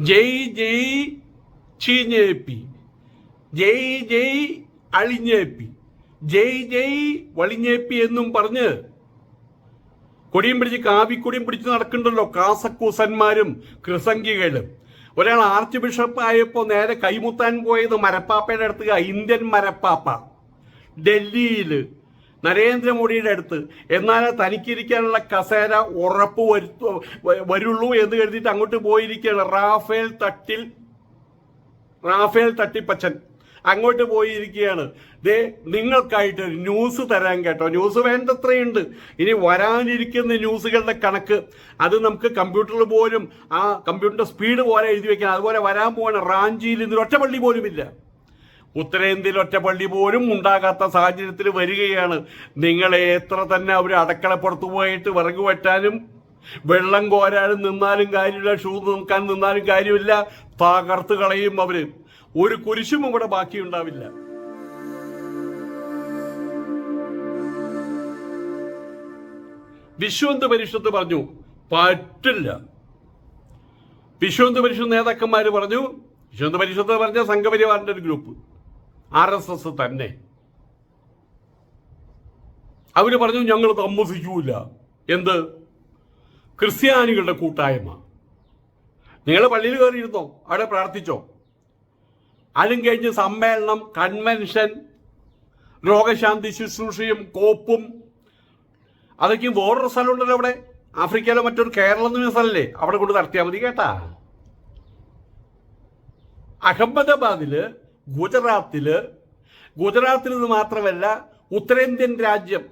ജയ് ജയ് ചീഞ്ഞേപ്പി. ജയ് ജയ് അളിഞ്ഞേപ്പി. ജയ് ജയ് വളിഞ്ഞേപ്പി എന്നും പറഞ്ഞ് കൊടിയും പിടിച്ച് കാവിക്കൊടിയും പിടിച്ച് നടക്കുന്നുണ്ടല്ലോ കാസക്കൂസന്മാരും കൃസംഗികളും. ഒരാൾ ആർച്ച് ബിഷപ്പ് ആയപ്പോൾ നേരെ കൈമുത്താൻ പോയത് മരപ്പാപ്പയുടെ അടുത്ത് ഇന്ത്യൻ മരപ്പാപ്പ. ഡൽഹിയിൽ നരേന്ദ്രമോദിയുടെ അടുത്ത്. എന്നാൽ തനിക്കിരിക്കാനുള്ള കസേര ഉറപ്പ് വരുത്തു വരുള്ളൂ എന്ന് കരുതിയിട്ട് അങ്ങോട്ട് പോയിരിക്കുകയാണ്. റാഫേൽ തട്ടിൽ റാഫേൽ തട്ടിപ്പച്ചൻ അങ്ങോട്ട് പോയിരിക്കുകയാണ്. ദേ നിങ്ങൾക്കായിട്ട് ന്യൂസ് തരാൻ കേട്ടോ. ന്യൂസ് വേണ്ടത്രയുണ്ട്. ഇനി വരാനിരിക്കുന്ന ന്യൂസുകളുടെ കണക്ക് അത് നമുക്ക് കമ്പ്യൂട്ടറിൽ പോലും ആ കമ്പ്യൂട്ടറിന്റെ സ്പീഡ് പോലെ എഴുതി വെക്കാൻ. അതുപോലെ വരാൻ പോകുന്ന റാഞ്ചിയിൽ ഇതിൽ ഒറ്റപ്പള്ളി പള്ളി പോലുമില്ല. ഉത്തരേന്ത്യയിൽ ഒറ്റ പള്ളി പോലും ഉണ്ടാകാത്ത സാഹചര്യത്തിൽ വരികയാണ്. നിങ്ങളെ എത്ര തന്നെ അവർ അടക്കളപ്പുറത്ത് പോയിട്ട് വിറക് വെട്ടാനും വെള്ളം കോരാനും നിന്നാലും കാര്യമില്ല ഷൂ നിൽക്കാൻ നിന്നാലും കാര്യമില്ല തകർത്ത് കളയും അവർ. ഒരു കുരിശും ഇവിടെ ബാക്കിയുണ്ടാവില്ല വിശ്വന്ത് പരിഷത്ത് പറഞ്ഞു പറ്റില്ല. വിശ്വന്ത് പരിഷത്ത് നേതാക്കന്മാര് പറഞ്ഞു വിശ്വന്ത് പരിഷത്ത് പറഞ്ഞ സംഘപരിവാറിന്റെ ഒരു ഗ്രൂപ്പ്. ആർ എസ് എസ് തന്നെ. അവർ പറഞ്ഞു ഞങ്ങൾ സമ്മതിക്കൂല എന്ത്? ക്രിസ്ത്യാനികളുടെ കൂട്ടായ്മ. നിങ്ങൾ പള്ളിയിൽ കയറിയിരുന്നോ? അവിടെ പ്രാർത്ഥിച്ചോ? അതും കഴിഞ്ഞ് സമ്മേളനം കൺവെൻഷൻ രോഗശാന്തി ശുശ്രൂഷയും കോപ്പും. അതൊക്കെ വേറൊരു സ്ഥലമുണ്ടല്ലോ അവിടെ. ആഫ്രിക്കയിലെ മറ്റൊരു കേരളം എന്ന സ്ഥലമല്ലേ അവിടെ കൊണ്ട് നടത്തിയാൽ മതി കേട്ടാ. അഹമ്മദാബാദിൽ ഗുജറാത്തിൽ ഗുജറാത്തിൽ നിന്ന് മാത്രമല്ല ഉത്തരേന്ത്യൻ രാജ്യം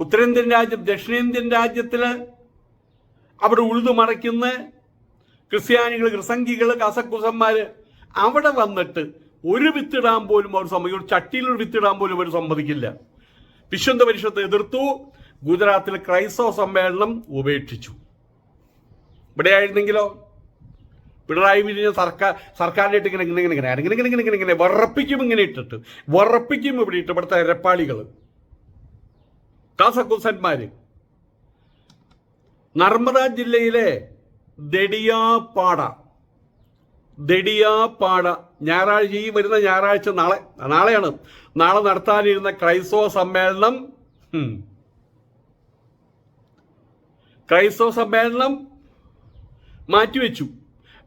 ഉത്തരേന്ത്യൻ രാജ്യം ദക്ഷിണേന്ത്യൻ രാജ്യത്തിൽ അവിടെ ഉഴുതു മറയ്ക്കുന്ന ക്രിസ്ത്യാനികൾ ക്രിസംഗികൾ കസക്കുസന്മാർ അവിടെ വന്നിട്ട് ഒരു വിത്തിടാൻ പോലും അവർ സമ്മതിക്കും ഒരു ചട്ടിയിൽ ഒരു വിത്തിടാൻ പോലും അവർ സമ്മതിക്കില്ല. വിശ്വന്ത പരിഷത്ത് എതിർത്തു ഗുജറാത്തിൽ ക്രൈസ്തവ സമ്മേളനം ഉപേക്ഷിച്ചു. ഇവിടെ ആയിരുന്നെങ്കിലോ പിണറായി വിജയൻ സർക്കാർ സർക്കാരിനായിട്ട് ഇങ്ങനെ ഇങ്ങനെ ഇങ്ങനെ ഇങ്ങനെ ഇങ്ങനെ ഇങ്ങനെ ഇങ്ങനെ ഇങ്ങനെ വറപ്പിക്കും ഇങ്ങനെ ഇട്ടിട്ട്. വറപ്പിക്കും ഇവിടെ ഇട്ട് ഇവിടുത്തെ ഇരപ്പാളികൾ ദാസക്കുസന്മാർ നർമ്മദ ജില്ലയിലെ ദടിയാപ്പാട. ദടിയാപ്പാട. ഞായറാഴ്ച ഈ വരുന്ന ഞായറാഴ്ച നാളെ നാളെയാണ്. നാളെ നടത്താനിരുന്ന ക്രൈസ്തവ സമ്മേളനം. ക്രൈസ്തവ സമ്മേളനം മാറ്റിവെച്ചു.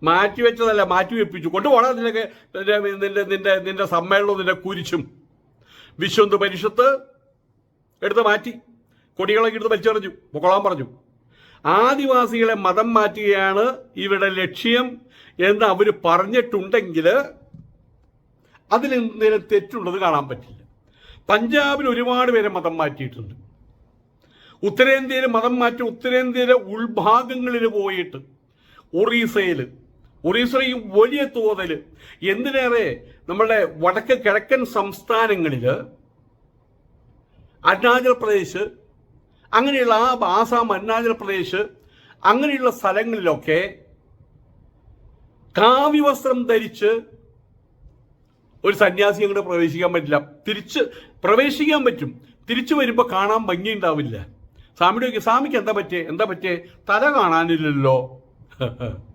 മാറ്റിവെച്ചതല്ല മാറ്റിവെപ്പിച്ചു കൊണ്ടുപോകണം നിനക്ക് നിന്റെ നിന്റെ നിന്റെ നിന്റെ സമ്മേളനവും നിന്റെ കുരിശും. വിശ്വന്ത് പരിഷത്ത് എടുത്ത് മാറ്റി. കൊടികളൊക്കെ എടുത്ത് വലിച്ചെറിഞ്ഞു പൊക്കോളാൻ പറഞ്ഞു. ആദിവാസികളെ മതം മാറ്റുകയാണ് ഇവിടെ ലക്ഷ്യം എന്ന് അവർ പറഞ്ഞിട്ടുണ്ടെങ്കിൽ അതിൽ എന്തെങ്കിലും തെറ്റുള്ളത് കാണാൻ പറ്റില്ല. പഞ്ചാബിൽ ഒരുപാട് പേരെ മതം മാറ്റിയിട്ടുണ്ട്. ഉത്തരേന്ത്യയിൽ മതം മാറ്റി ഉത്തരേന്ത്യയിലെ ഉൾഭാഗങ്ങളിൽ പോയിട്ട് ഒറീസയിൽ ഒറീസയിൽ വലിയ തോതിൽ എന്തിനേറെ നമ്മുടെ വടക്ക് കിഴക്കൻ സംസ്ഥാനങ്ങളിൽ അരുണാചൽ പ്രദേശ് അങ്ങനെയുള്ള ആ ആസാം അരുണാചൽ പ്രദേശ് അങ്ങനെയുള്ള സ്ഥലങ്ങളിലൊക്കെ കാവ്യവസ്ത്രം ധരിച്ച് ഒരു സന്യാസി അങ്ങോട്ട് പ്രവേശിക്കാൻ പറ്റില്ല. തിരിച്ച് പ്രവേശിക്കാൻ പറ്റും. തിരിച്ചു വരുമ്പോൾ കാണാൻ ഭംഗിയുണ്ടാവില്ല. സ്വാമിയുടെ സ്വാമിക്ക് എന്താ പറ്റിയേ? എന്താ പറ്റിയേ? തല കാണാനില്ലല്ലോ.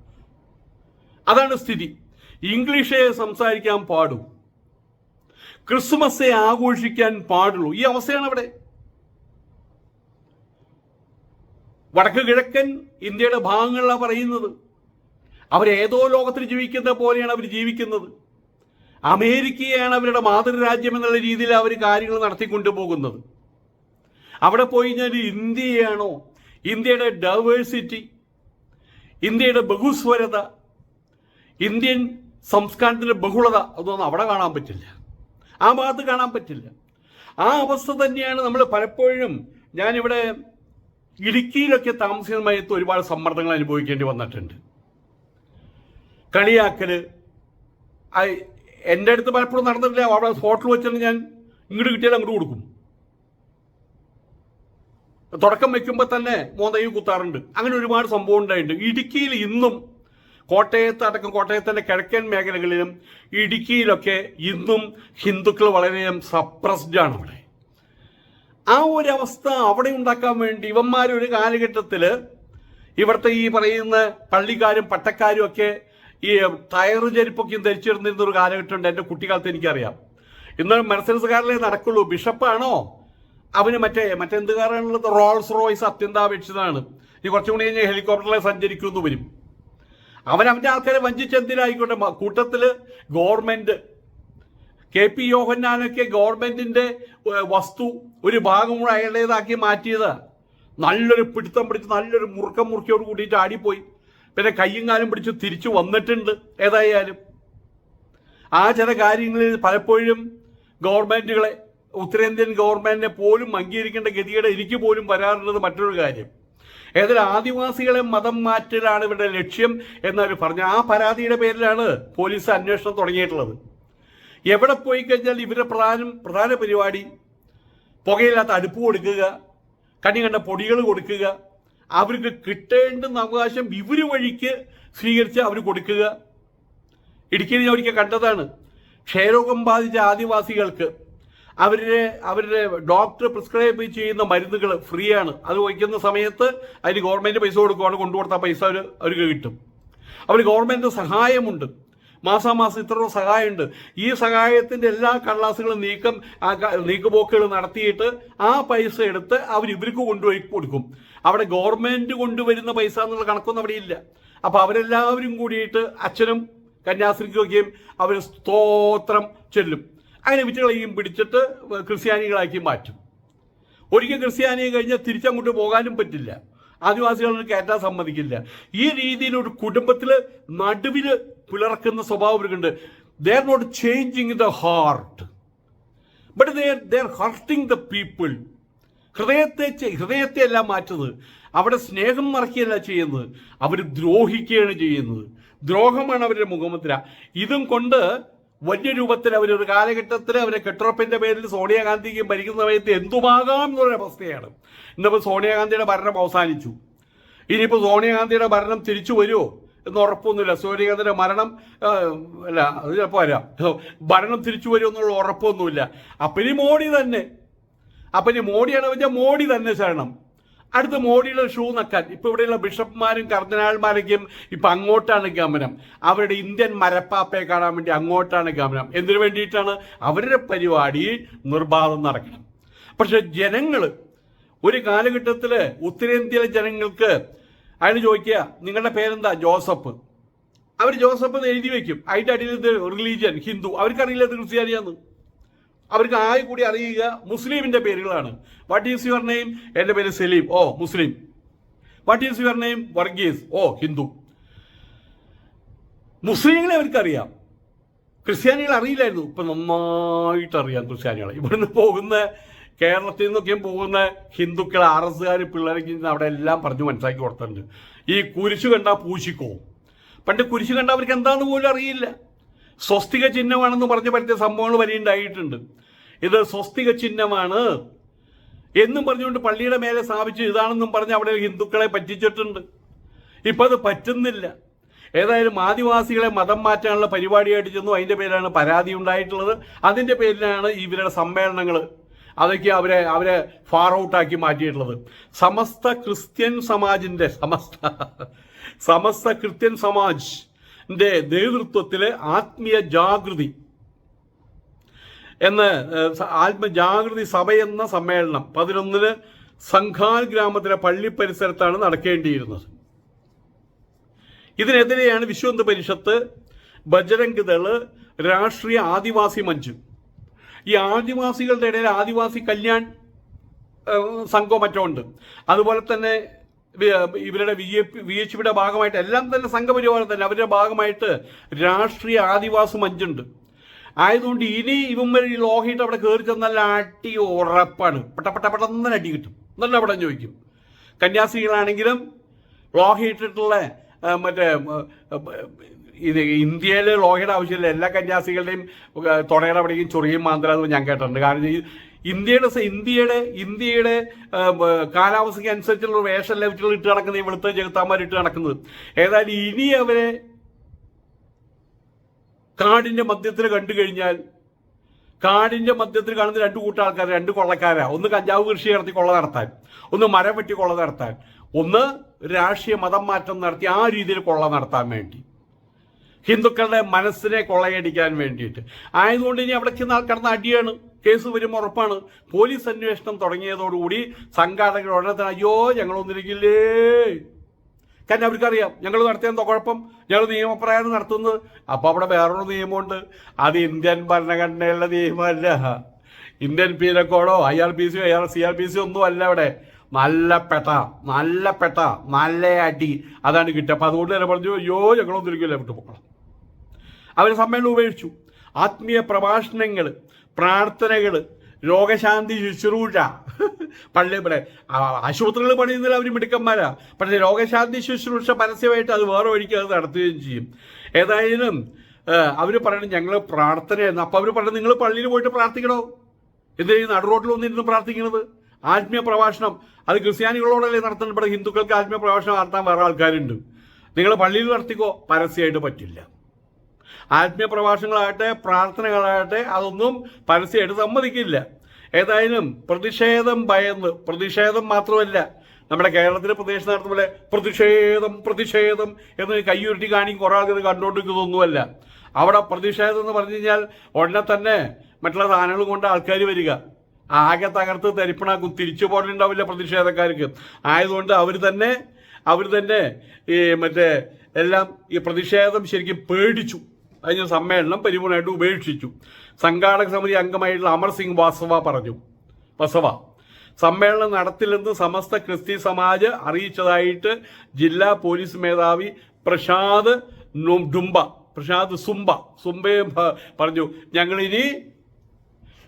അതാണ് സ്ഥിതി. ഇംഗ്ലീഷേ സംസാരിക്കാൻ പാടൂ. ക്രിസ്മസേ ആഘോഷിക്കാൻ പാടുള്ളൂ. ഈ അവസ്ഥയാണ് അവിടെ. വടക്ക് കിഴക്കൻ ഇന്ത്യയുടെ ഭാഗങ്ങളിലാണ് പറയുന്നത്. അവരേതോ ലോകത്തിൽ ജീവിക്കുന്ന പോലെയാണ് അവർ ജീവിക്കുന്നത്. അമേരിക്കയാണ് അവരുടെ മാതൃരാജ്യം എന്നുള്ള രീതിയിൽ അവർ കാര്യങ്ങൾ നടത്തിക്കൊണ്ടു പോകുന്നത് അവിടെ പോയി കഴിഞ്ഞാൽ ഇന്ത്യയാണോ? ഇന്ത്യയുടെ ഡൈവേഴ്സിറ്റി ഇന്ത്യയുടെ ബഹുസ്വരത ഇന്ത്യൻ സംസ്കാരത്തിന്റെ ബഹുളത അതൊന്നും അവിടെ കാണാൻ പറ്റില്ല. ആ ഭാഗത്ത് കാണാൻ പറ്റില്ല. ആ അവസ്ഥ തന്നെയാണ് നമ്മൾ പലപ്പോഴും ഞാനിവിടെ ഇടുക്കിയിലൊക്കെ താമസിക്കുന്ന സമയത്ത് ഒരുപാട് സമ്മർദ്ദങ്ങൾ അനുഭവിക്കേണ്ടി വന്നിട്ടുണ്ട്. കളിയാക്കൽ എന്റെ അടുത്ത് പലപ്പോഴും നടന്നിട്ടില്ല. അവിടെ ഹോട്ടൽ വെച്ചിട്ട് ഞാൻ ഇങ്ങോട്ട് കിട്ടിയാൽ അങ്ങോട്ട് കൊടുക്കും. തുടക്കം വയ്ക്കുമ്പോൾ തന്നെ മോന്തയും കുത്താറുണ്ട്. അങ്ങനെ ഒരുപാട് സംഭവം ഉണ്ടായിട്ടുണ്ട്. ഇടുക്കിയിൽ ഇന്നും കോട്ടയത്ത് അടക്കം കോട്ടയത്തിന്റെ കിഴക്കൻ മേഖലകളിലും ഇടുക്കിയിലൊക്കെ ഇന്നും ഹിന്ദുക്കൾ വളരെയധികം സപ്രസ്ഡ് ആണ് അവിടെ ആ ഒരു അവസ്ഥ അവിടെ ഉണ്ടാക്കാൻ വേണ്ടി ഇവന്മാരൊരു കാലഘട്ടത്തിൽ ഇവിടുത്തെ ഈ പറയുന്ന പള്ളിക്കാരും പട്ടക്കാരും ഒക്കെ ഈ ടയറ് ചെരുപ്പൊക്കെയും ധരിച്ചിരുന്നിരുന്ന ഒരു കാലഘട്ടമുണ്ട് എന്റെ കുട്ടിക്കാലത്ത് എനിക്കറിയാം. ഇന്ന് മെർസൻസുകാരിലേ നടക്കുള്ളൂ. ബിഷപ്പാണോ? അവന് മറ്റേ മറ്റെന്ത് കാരണമുള്ളത് റോൾസ് റോയ്സ് അത്യന്താപേക്ഷിതമാണ് ഈ കുറച്ചും കൂടി കഴിഞ്ഞാൽ ഹെലികോപ്റ്ററിലെ സഞ്ചരിക്കുമെന്ന് വരും. അവൻ അവന്റെ ആൾക്കാരെ വഞ്ചിച്ചെന്തിനായിക്കോട്ടെ കൂട്ടത്തിൽ ഗവൺമെന്റ് കെ പി യോഹന്നാനൊക്കെ ഗവൺമെന്റിന്റെ വസ്തു ഒരു ഭാഗം കൂടെ അയാളുടേതാക്കി മാറ്റിയത്. നല്ലൊരു പിടുത്തം പിടിച്ച് നല്ലൊരു മുറുക്കം മുറുക്കിയോട് കൂടിയിട്ട് ആടിപ്പോയി. പിന്നെ കയ്യും കാലും പിടിച്ച് തിരിച്ചു വന്നിട്ടുണ്ട് ഏതായാലും. ആ ചില കാര്യങ്ങളിൽ പലപ്പോഴും ഗവൺമെന്റുകളെ ഉത്തരേന്ത്യൻ ഗവൺമെന്റിനെ പോലും അംഗീകരിക്കേണ്ട ഗതിയുടെ എനിക്ക് പോലും വരാറുള്ളത് മറ്റൊരു കാര്യം. ഏതൊരു ആദിവാസികളെ മതം മാറ്റലാണ് ഇവരുടെ ലക്ഷ്യം എന്നവർ പറഞ്ഞു ആ പരാതിയുടെ പേരിലാണ് പോലീസ് അന്വേഷണം തുടങ്ങിയിട്ടുള്ളത്. എവിടെ പോയി കഴിഞ്ഞാൽ ഇവരുടെ പ്രധാനം പ്രധാന പരിപാടി പുകയില്ലാത്ത അടുപ്പ് കൊടുക്കുക കണ്ണി കണ്ട പൊടികൾ കൊടുക്കുക അവർക്ക് കിട്ടേണ്ട അവകാശം ഇവർ വഴിക്ക് സ്വീകരിച്ച് അവർ കൊടുക്കുക. ഇടുക്കിയിൽ ഞാൻ ഒരിക്കൽ കണ്ടതാണ്. ക്ഷയരോഗം ബാധിച്ച ആദിവാസികൾക്ക് അവരുടെ അവരുടെ ഡോക്ടർ പ്രിസ്ക്രൈബ് ചെയ്യുന്ന മരുന്നുകൾ ഫ്രീ ആണ് അത് വയ്ക്കുന്ന സമയത്ത് അതിന് ഗവൺമെന്റ് പൈസ കൊടുക്കുവാണ് കൊണ്ടുകൊടുത്ത പൈസ അവർ അവർക്ക് കിട്ടും. അവർ ഗവൺമെന്റ് സഹായമുണ്ട്. മാസാമാസം ഇത്ര സഹായമുണ്ട്. ഈ സഹായത്തിന്റെ എല്ലാ കള്ളാസുകളും നീക്കം നീക്കുപോക്കുകൾ നടത്തിയിട്ട് ആ പൈസ എടുത്ത് അവർ ഇവർക്ക് കൊണ്ടുപോയി കൊടുക്കും. അവിടെ ഗവൺമെന്റ് കൊണ്ടുവരുന്ന പൈസ എന്നുള്ള കണക്കൊന്നും അവിടെ ഇല്ല. അപ്പോൾ അവരെല്ലാവരും കൂടിയിട്ട് അച്ഛനും കന്യാസ്ത്രീക്കൊക്കെയും അവർ സ്തോത്രം ചൊല്ലും. അങ്ങനെ വിറ്റുകളെയും പിടിച്ചിട്ട് ക്രിസ്ത്യാനികളാക്കി മാറ്റും. ഒരിക്കൽ ക്രിസ്ത്യാനിയെ കഴിഞ്ഞാൽ തിരിച്ചങ്ങോട്ട് പോകാനും പറ്റില്ല. ആദിവാസികളെ കയറ്റാൻ സമ്മതിക്കില്ല. ഈ രീതിയിൽ ഒരു കുടുംബത്തിൽ നടുവിൽ പിളർക്കുന്ന സ്വഭാവം ഇവർക്കുണ്ട്. They're not changing the heart but they're they're hurting the people ഹൃദയത്തെ ഹൃദയത്തെ അല്ല മാറ്റുന്നത്. അവിടെ സ്നേഹം മറക്കുകയല്ല ചെയ്യുന്നത്. അവർ ദ്രോഹിക്കുകയാണ് ചെയ്യുന്നത്. ദ്രോഹമാണ് അവരുടെ മുഖമുദ്ര. ഇതും കൊണ്ട് വലിയ രൂപത്തിൽ ഒരു കാലഘട്ടത്തിൽ അവരെ കെട്ടുറപ്പിന്റെ പേരിൽ സോണിയാഗാന്ധിക്ക് ഭരിക്കുന്ന സമയത്ത് എന്തുമാകാം എന്നൊരു അവസ്ഥയാണ്. ഇന്നിപ്പോൾ സോണിയാഗാന്ധിയുടെ ഭരണം അവസാനിച്ചു. ഇനിയിപ്പോൾ സോണിയാഗാന്ധിയുടെ ഭരണം തിരിച്ചു വരുമോ എന്ന് ഉറപ്പൊന്നുമില്ല. സോണിയാഗാന്ധിയുടെ മരണം അല്ല അത് ചിലപ്പോൾ വരാം. ഭരണം തിരിച്ചു വരുമോ എന്നുള്ള ഉറപ്പൊന്നുമില്ല. അപ്പം ഇനി മോഡി തന്നെ അപ്പം ഇനി മോഡിയാണ് വെച്ചാൽ മോഡി തന്നെ ശരണം. അടുത്ത മോഡിയുടെ ഷൂ നക്കാൻ. ഇപ്പൊ ഇവിടെയുള്ള ബിഷപ്പ്മാരും കർദിനാൾമാരൊക്കെയും ഇപ്പൊ അങ്ങോട്ടാണ് ഗമനം. അവരുടെ ഇന്ത്യൻ മരപ്പാപ്പയെ കാണാൻ വേണ്ടി അങ്ങോട്ടാണ് ഗമനം. എന്തിനു വേണ്ടിയിട്ടാണ്? അവരുടെ പരിപാടി നിർബാധം നടക്കണം. പക്ഷെ ജനങ്ങൾ ഒരു കാലഘട്ടത്തിൽ ഉത്തരേന്ത്യയിലെ ജനങ്ങൾക്ക് അയാൾ ചോദിക്കുക നിങ്ങളുടെ പേരെന്താ? ജോസഫ്. അവർ ജോസഫ് എന്ന് എഴുതി വെക്കും. അതിന്റെ അടിയിൽ റിലീജിയൻ ഹിന്ദു. അവർക്കറിയില്ല ക്രിസ്ത്യാനിയാന്ന്. അവർക്ക് ആയി കൂടി അറിയുക മുസ്ലിമിന്റെ പേരുകളാണ്. വാട്ട് ഈസ് യുവർ നെയിം എന്റെ പേര് Salim. Oh Muslim. What is your name Varghese. Oh Hindu. മുസ്ലിങ്ങളെ അവർക്കറിയാം. ക്രിസ്ത്യാനികൾ അറിയില്ലായിരുന്നു. ഇപ്പൊ നന്നായിട്ട് അറിയാം ക്രിസ്ത്യാനികളെ. ഇവിടുന്ന് പോകുന്ന കേരളത്തിൽ നിന്നൊക്കെയും പോകുന്ന ഹിന്ദുക്കൾ ആർ എസ്കാർ പിള്ളേരൊക്കെ അവിടെ എല്ലാം പറഞ്ഞു മനസ്സിലാക്കി കൊടുത്തിട്ടുണ്ട്. ഈ കുരിശു കണ്ടാ പൂശിക്കോ? പണ്ട് കുരിശു കണ്ട അവർക്ക് എന്താണെന്ന് പോലും അറിയില്ല. സ്വസ്തിക ചിഹ്നമാണെന്ന് പറഞ്ഞ് പറ്റിയ സംഭവങ്ങൾ വരെ ഉണ്ടായിട്ടുണ്ട്. ഇത് സ്വസ്തിക ചിഹ്നമാണ് എന്നും പറഞ്ഞുകൊണ്ട് പള്ളിയുടെ മേലെ സ്ഥാപിച്ച്. ഇതാണെന്നും പറഞ്ഞ് അവിടെ ഹിന്ദുക്കളെ പറ്റിച്ചിട്ടുണ്ട്. ഇപ്പൊ അത് പറ്റുന്നില്ല. ഏതായാലും ആദിവാസികളെ മതം മാറ്റാനുള്ള പരിപാടിയായിട്ട് ചെന്നു. അതിന്റെ പേരിലാണ് പരാതി ഉണ്ടായിട്ടുള്ളത്. അതിന്റെ പേരിലാണ് ഇവരുടെ സമ്മേളനങ്ങൾ അതൊക്കെ അവരെ അവരെ ഫാർ ഔട്ടാക്കി മാറ്റിയിട്ടുള്ളത്. സമസ്ത ക്രിസ്ത്യൻ സമാജിന്റെ സമസ്ത സമസ്ത ക്രിസ്ത്യൻ സമാജിന്റെ നേതൃത്വത്തിൽ ആത്മീയ ജാഗൃതി എന്ന് ആത്മജാഗൃതി സഭ എന്ന സമ്മേളനം പതിനൊന്നിന് സംഘാൽ ഗ്രാമത്തിലെ പള്ളി പരിസരത്താണ് നടക്കേണ്ടിയിരുന്നത്. ഇതിനെതിരെയാണ് വിശ്വന്ത് പരിഷത്ത് ബജരംഗ് ദൾ രാഷ്ട്രീയ ആദിവാസി മഞ്ച്. ഈ ആദിവാസികളുടെ ഇടയിൽ ആദിവാസി കല്യാൺ സംഘവും സംഘം മറ്റോ ഉണ്ട് അതുപോലെ തന്നെ ഇവരുടെ വി വി എച്ച് പിയുടെ ഭാഗമായിട്ട് എല്ലാം തന്നെ സംഘപരിവാരം തന്നെ അവരുടെ ഭാഗമായിട്ട് രാഷ്ട്രീയ ആദിവാസി മഞ്ചുണ്ട് ആയതുകൊണ്ട് ഇനി ഇവന്മാർ ഈ ലോഹിയിട്ട് അവിടെ കയറി ചെന്നാൽ അടി ഉറപ്പാണ്. പെട്ട പെട്ട പെട്ടെന്ന് അടി കിട്ടും. നല്ല അവിടെ ചോദിക്കും? കന്യാസ്ത്രീകളാണെങ്കിലും ലോഹിയിട്ടിട്ടുള്ള ആ, മറ്റേ ഇത് ഇന്ത്യയിലെ ലോഹയുടെ ആവശ്യമില്ല. എല്ലാ കന്യാസ്ത്രീകളുടെയും ആ, തുടയുടെ അവിടേക്കും ചൊറിയും മാന്തരാന്ന് ഞാൻ കേട്ടിട്ടുണ്ട്. കാരണം ഇന്ത്യയുടെ ഇന്ത്യയുടെ ഇന്ത്യയുടെ കാലാവസ്ഥയ്ക്ക് അനുസരിച്ചുള്ള വേഷം ലഭിച്ചുള്ള ഇട്ട് നടക്കുന്നത് ഇവിടുത്തെ ജഗത്താന്മാർ ഇട്ട് നടക്കുന്നത്. ഏതായാലും ഇനി അവരെ കാടിന്റെ മധ്യത്തിൽ കണ്ടു കഴിഞ്ഞാൽ കാടിന്റെ മധ്യത്തിൽ കാണുന്ന രണ്ട് കൂട്ടം ആൾക്കാർ രണ്ട് കൊള്ളക്കാരാ. ഒന്ന് കഞ്ചാവ് കൃഷി നടത്തി കൊള്ള നടത്താൻ ഒന്ന് മരം വെട്ടി കൊള്ള നടത്താൻ ഒന്ന് രാഷ്ട്രീയ മതം മാറ്റം നടത്തി ആ രീതിയിൽ കൊള്ള നടത്താൻ വേണ്ടി. ഹിന്ദുക്കളുടെ മനസ്സിനെ കൊള്ളയടിക്കാൻ വേണ്ടിയിട്ട്. ആയതുകൊണ്ട് ഇനി അവിടെ ചെന്ന് കിടന്ന അടിയാണ് കേസ് വരും ഉറപ്പാണ്. പോലീസ് അന്വേഷണം തുടങ്ങിയതോടുകൂടി സംഘാടകർ ഉടനെ അയ്യോ ഞങ്ങളൊന്നിരിക്കില്ലേ കാരണം അവർക്കറിയാം ഞങ്ങൾ നടത്തിയ എന്തോ കുഴപ്പം? ഞങ്ങൾ നിയമപ്രകാരം നടത്തുന്നത്. അപ്പോൾ അവിടെ വേറൊരു നിയമമുണ്ട്. അത് ഇന്ത്യൻ ഭരണഘടനയുള്ള നിയമമല്ല. ഇന്ത്യൻ പീനക്കോടോ ഐ ആർ പി സിയോ I R C R P സിയോ ഒന്നും അല്ല അവിടെ. നല്ല പെട്ട നല്ല പെട്ട നല്ല അടി. അതാണ് കിട്ടുക അപ്പം അതുകൊണ്ട് തന്നെ പറഞ്ഞു അയ്യോ ഞങ്ങളൊന്നും ഇരിക്കില്ല വിട്ടു അവർ സമ്മേളനം ഉപേക്ഷിച്ചു. ആത്മീയ പ്രഭാഷണങ്ങൾ പ്രാർത്ഥനകൾ രോഗശാന്തി ശുശ്രൂഷ. പള്ളി ഇവിടെ ആശുപത്രികൾ പണിയുന്നതിൽ അവർ മിടുക്കന്മാരാ. പക്ഷേ രോഗശാന്തി ശുശ്രൂഷ പരസ്യമായിട്ട് അത് വേറെ വഴിക്ക് അത് നടത്തുകയും ചെയ്യും. ഏതായാലും അവർ പറയണം ഞങ്ങൾ പ്രാർത്ഥനയായിരുന്നു. അപ്പോൾ അവർ പറഞ്ഞു നിങ്ങൾ പള്ളിയിൽ പോയിട്ട് പ്രാർത്ഥിക്കണോ? എന്തിനാ ഈ റോഡിൽ ഒന്നിരുന്ന് പ്രാർത്ഥിക്കുന്നത് ആത്മീയ പ്രഭാഷണം അത് ക്രിസ്ത്യാനികളോടല്ലേ നടത്തുന്നത്? ഇവിടെ ഹിന്ദുക്കൾക്ക് ആത്മീയ പ്രഭാഷണം നടത്താൻ വേറെ ആൾക്കാരുണ്ട്. നിങ്ങൾ പള്ളിയിൽ നടത്തിക്കോ? പരസ്യമായിട്ട് പറ്റില്ല. ആത്മീയ പ്രഭാഷണങ്ങളാകട്ടെ പ്രാർത്ഥനകളാകട്ടെ അതൊന്നും പരസ്യമായിട്ട് സമ്മതിക്കില്ല. ഏതായാലും പ്രതിഷേധം ഭയന്ന് പ്രതിഷേധം മാത്രമല്ല നമ്മുടെ കേരളത്തിലെ പ്രദേശം നടത്തുന്ന പോലെ പ്രതിഷേധം പ്രതിഷേധം എന്ന് കൈയുരുട്ടി കാണിക്കും കുറേ ആൾക്കാർ കണ്ടുകൊണ്ടിരിക്കുന്നതൊന്നുമല്ല. അവിടെ പ്രതിഷേധം എന്ന് പറഞ്ഞു കഴിഞ്ഞാൽ ഉടനെ തന്നെ മറ്റുള്ള സാധനങ്ങൾ കൊണ്ട് ആൾക്കാർ വരിക. ആകെ തകർത്ത് തരിപ്പണാക്കും തിരിച്ചു പോലുണ്ടാവില്ല പ്രതിഷേധക്കാർക്ക്. ആയതുകൊണ്ട് അവർ തന്നെ അവർ തന്നെ ഈ മറ്റേ എല്ലാം ഈ പ്രതിഷേധം ശരിക്കും പേടിച്ചു. കഴിഞ്ഞ സമ്മേളനം പരിപൂർണമായിട്ട് ഉപേക്ഷിച്ചു. സംഘാടക സമിതി അംഗമായിട്ടുള്ള അമർ സിംഗ് വാസവ പറഞ്ഞു. വസവ സമ്മേളനം നടത്തില്ലെന്ന് സമസ്ത ക്രിസ്ത്യൻ സമാജ് അറിയിച്ചതായിട്ട് ജില്ലാ പോലീസ് മേധാവി പ്രശാന്ത് നു- ഡുംബ പ്രശാന്ത് സുംബ സുംബയെ പറഞ്ഞു. ഞങ്ങളിനി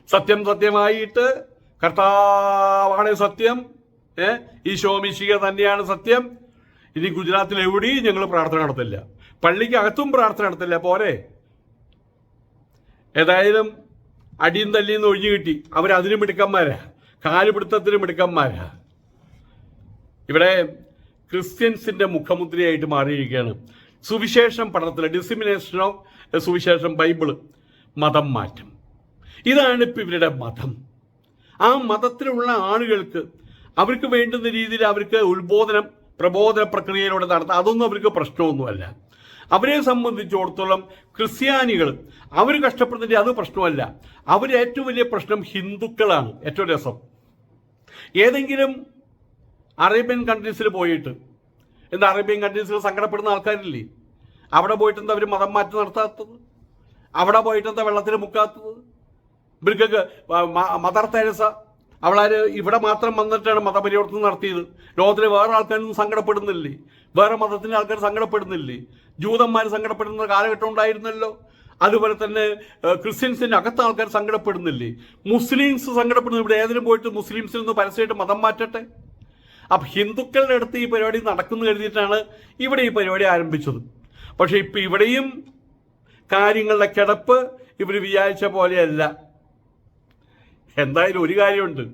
സത്യം സത്യമായിട്ട് കർത്താവാണ് സത്യം ഏ? ഈശോ മിശിക തന്നെയാണ് സത്യം. ഇനി ഗുജറാത്തിൽ എവിടെയും ഞങ്ങൾ പ്രാർത്ഥന നടത്തില്ല. പള്ളിക്ക് അകത്തും പ്രാർത്ഥന നടത്തില്ല പോരെ? ഏതായാലും അടിയും തല്ലിയും ഒഴിഞ്ഞു കിട്ടി. അവരതിന് മിടുക്കന്മാരാ. കാലുപിടുത്തത്തിന് മിടുക്കന്മാരാ. ഇവിടെ ക്രിസ്ത്യൻസിന്റെ മുഖമുദ്രയായിട്ട് മാറിയിരിക്കുകയാണ്. സുവിശേഷം പഠനത്തിൽ ഡിസിമിനേഷൻ ഓഫ് സുവിശേഷം ബൈബിൾ മതം മാറ്റം. ഇതാണ് ഇപ്പം ഇവരുടെ മതം. ആ മതത്തിലുള്ള ആളുകൾക്ക് അവർക്ക് വേണ്ടുന്ന രീതിയിൽ അവർക്ക് ഉത്ബോധനം പ്രബോധന പ്രക്രിയയിലൂടെ നടത്താം. അതൊന്നും അവർക്ക് പ്രശ്നമൊന്നുമല്ല. അവരെ സംബന്ധിച്ചിടത്തോളം ക്രിസ്ത്യാനികൾ അവർ കഷ്ടപ്പെടുന്നതിന്റെ അത് പ്രശ്നമല്ല. അവർ ഏറ്റവും വലിയ പ്രശ്നം ഹിന്ദുക്കളാണ്. ഏറ്റവും രസം. ഏതെങ്കിലും അറേബ്യൻ കൺട്രീസിൽ പോയിട്ട് എന്താ അറേബ്യൻ കൺട്രീസിൽ സങ്കടപ്പെടുന്ന ആൾക്കാരില്ലേ? അവിടെ പോയിട്ട് എന്താ അവർ മതം മാറ്റം നടത്താത്തത്? അവിടെ പോയിട്ട് എന്താ വെള്ളത്തിൽ മുക്കാത്തത്? ഇവർക്കൊക്കെ മദർ തെരേസ അവളാര് ഇവിടെ മാത്രം വന്നിട്ടാണ് മതപരിവർത്തനം നടത്തിയത്. ലോകത്തിലെ വേറെ ആൾക്കാരൊന്നും സങ്കടപ്പെടുന്നില്ലേ? വേറെ മതത്തിന്റെ ആൾക്കാർ സങ്കടപ്പെടുന്നില്ലേ? ജൂതന്മാർ സങ്കടപ്പെടുന്ന കാലഘട്ടം ഉണ്ടായിരുന്നല്ലോ. അതുപോലെ തന്നെ ക്രിസ്ത്യൻസിന്റെ അകത്ത് ആൾക്കാർ സങ്കടപ്പെടുന്നില്ലേ? മുസ്ലിംസ് സങ്കടപ്പെടുന്നു. ഇവിടെ ഏതിനും പോയിട്ട് മുസ്ലിംസിൽ നിന്ന് പരസ്യമായിട്ട് മതം മാറ്റട്ടെ? അപ്പം ഹിന്ദുക്കളുടെ അടുത്ത് ഈ പരിപാടി നടക്കുന്നു കരുതിയിട്ടാണ് ഇവിടെ ഈ പരിപാടി ആരംഭിച്ചത്. പക്ഷേ ഇപ്പം ഇവിടെയും കാര്യങ്ങളുടെ കിടപ്പ് ഇവർ വിചാരിച്ച പോലെയല്ല. എന്തായാലും ഒരു കാര്യമുണ്ട്.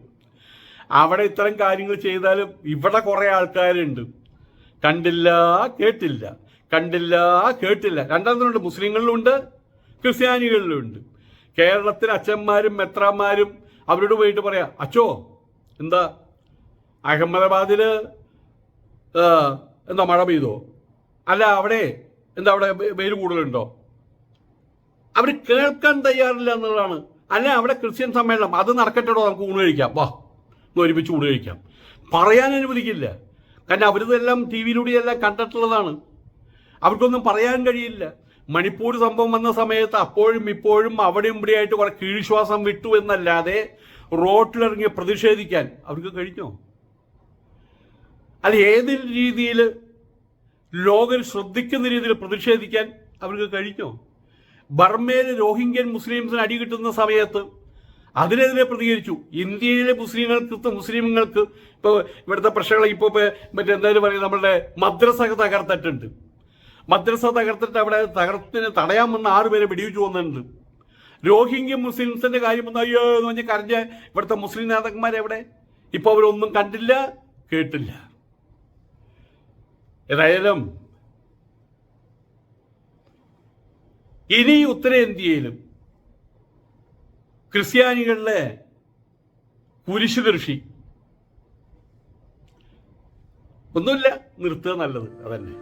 അവിടെ ഇത്തരം കാര്യങ്ങൾ ചെയ്താലും ഇവിടെ കുറേ ആൾക്കാരുണ്ട്. കണ്ടില്ല കേട്ടില്ല. കണ്ടില്ല കേട്ടില്ല. രണ്ടാമതുണ്ട് മുസ്ലിങ്ങളിലുണ്ട് ക്രിസ്ത്യാനികളിലുണ്ട്. കേരളത്തിലെ അച്ഛന്മാരും മെത്രാന്മാരും അവരോട് പോയിട്ട് പറയാം അച്ചോ എന്താ? അഹമ്മദാബാദിൽ എന്താ മഴ പെയ്തോ? അല്ല അവിടെ എന്താ അവിടെ വെയിൽ കൂടുതലുണ്ടോ? അവർ കേൾക്കാൻ തയ്യാറില്ല എന്നുള്ളതാണ് അല്ല അവിടെ ക്രിസ്ത്യൻ സമ്മേളനം. അത് നടക്കട്ടെടോ നമുക്ക് ഊണ് കഴിക്കാം. വാ ഒരുമിച്ച് ഊണ് കഴിക്കാം. പറയാൻ അനുവദിക്കില്ല. കാരണം അവരിതെല്ലാം ടി വിയിലൂടെയെല്ലാം കണ്ടിട്ടുള്ളതാണ്. അവർക്കൊന്നും പറയാൻ കഴിയില്ല. മണിപ്പൂർ സംഭവം വന്ന സമയത്ത് അപ്പോഴും ഇപ്പോഴും അവിടെയും ഇവിടെയായിട്ട് കുറെ കീഴ്ശ്വാസം വിട്ടു എന്നല്ലാതെ റോട്ടിലിറങ്ങി പ്രതിഷേധിക്കാൻ അവർക്ക് കഴിഞ്ഞോ? അല്ല ഏത് രീതിയിൽ ലോകം ശ്രദ്ധിക്കുന്ന രീതിയിൽ പ്രതിഷേധിക്കാൻ അവർക്ക് കഴിഞ്ഞോ? ബർമയിൽ രോഹിംഗ്യൻ മുസ്ലിംസിന് അടി കിട്ടുന്ന സമയത്ത് അതിനെതിരെ പ്രതികരിച്ചു. ഇന്ത്യയിലെ മുസ്ലിങ്ങൾക്ക് മുസ്ലിങ്ങൾക്ക് ഇപ്പോൾ ഇവിടുത്തെ പ്രശ്നങ്ങൾ ഇപ്പോൾ മറ്റെന്തായാലും പറയും നമ്മുടെ മദ്രസ തകർത്തിട്ടുണ്ട്. മദ്രസ തകർത്തിട്ട് അവിടെ തകർത്തിന് തടയാൻ വന്ന ആറുപേരെ വെടിവെച്ചു വന്നിട്ടുണ്ട്. രോഹിംഗ്യ മുസ്ലിംസിന്റെ കാര്യം ഒന്ന് അയ്യോ എന്ന് പറഞ്ഞ് കരഞ്ഞ ഇവിടുത്തെ മുസ്ലിം നേതാക്കന്മാരെവിടെ ഇപ്പോൾ അവരൊന്നും കണ്ടില്ല കേട്ടില്ല. ഏതായാലും ഇനി ഉത്തരേന്ത്യയിലും ക്രിസ്ത്യാനികളിലെ കുരിശു കൃഷി ഒന്നുമില്ല നിർത്തുക നല്ലത് അതന്നെ.